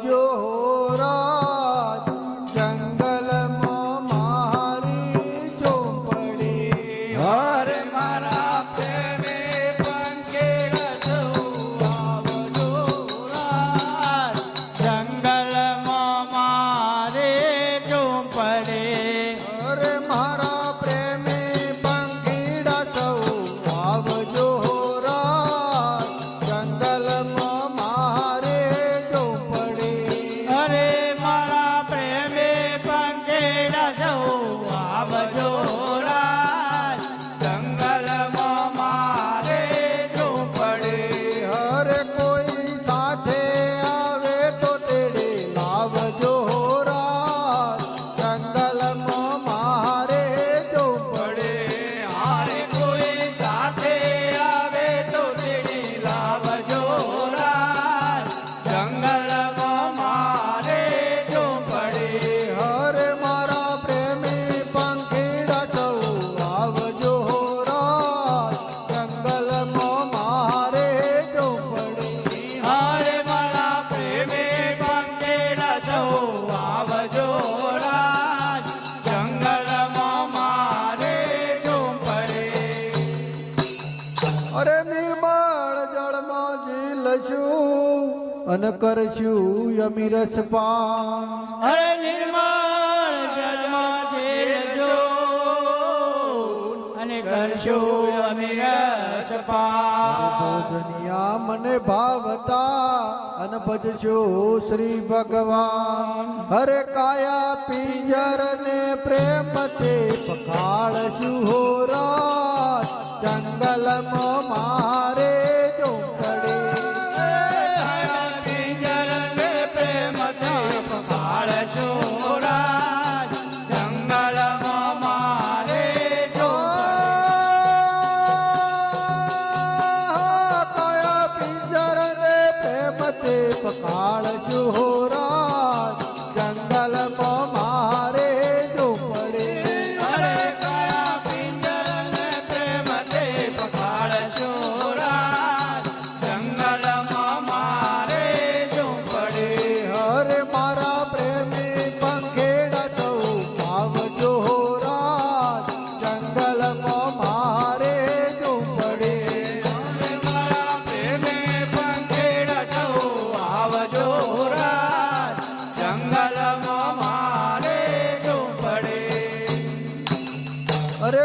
Yo. અરે નિર્માણ જળમાં જી લશું અન કરશું યમી રસ પાન અરે નિર્માણ જળમાં જી લશું અને કરશું યમી રસ દુનિયા મને ભાવતા અન ભજજો શ્રી ભગવાન. હરે કાયા પિંજર ને પ્રેમતે પખાડશું હોરા. પરમ મા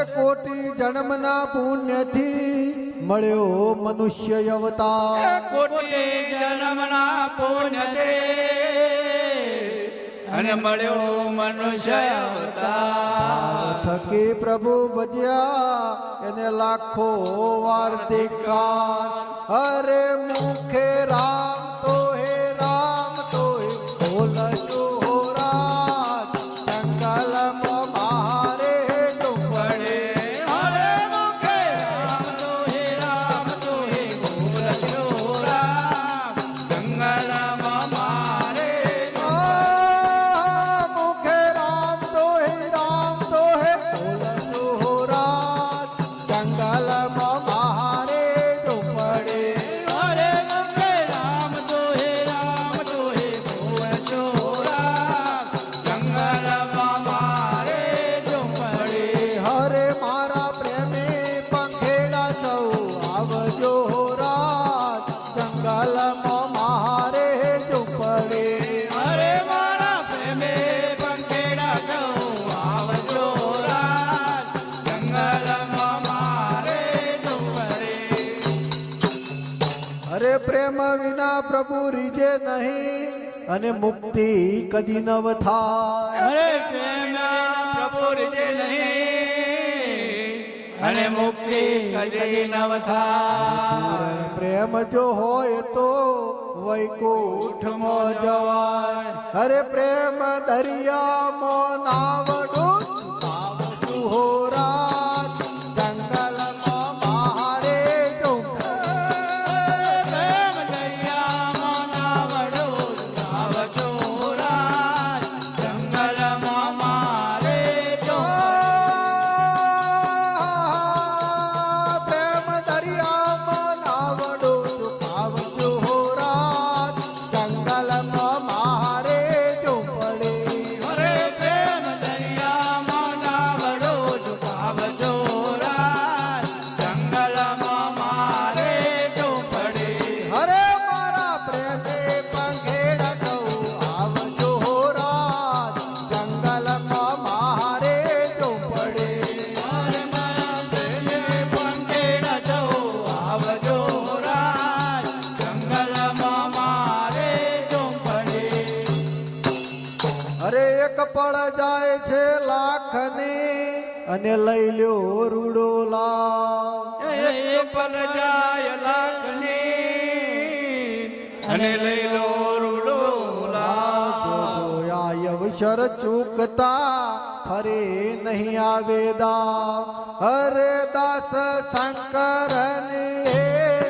કોટી જન્મના પુણ્યથી મળ્યો મનુષ્ય અવતાર કોટી જન્મના પુણ્યથી અને મળ્યો મનુષ્ય અવતાર થકી પ્રભુ ભજ્યા એને લાખો વાર્તિકાર હરે મુખે રામ વિના પ્રભુ રીજે નહીં અને મુક્તિ કદી નવ થાય. પ્રેમ પ્રભુ રીજે નહીં અને મુક્તિ કદી નવ થાય. પ્રેમ જો હોય તો વૈકુંઠમાં જવાય. અરે પ્રેમ દરિયામાં નાવડો અને લઈ લ્યો રૂડો એક પલ જાય લાખની અને લઈ લો રૂડો જોયા અવસર ચૂકતા ફરે નહીં આવે દા હરે દાસ શંકર હે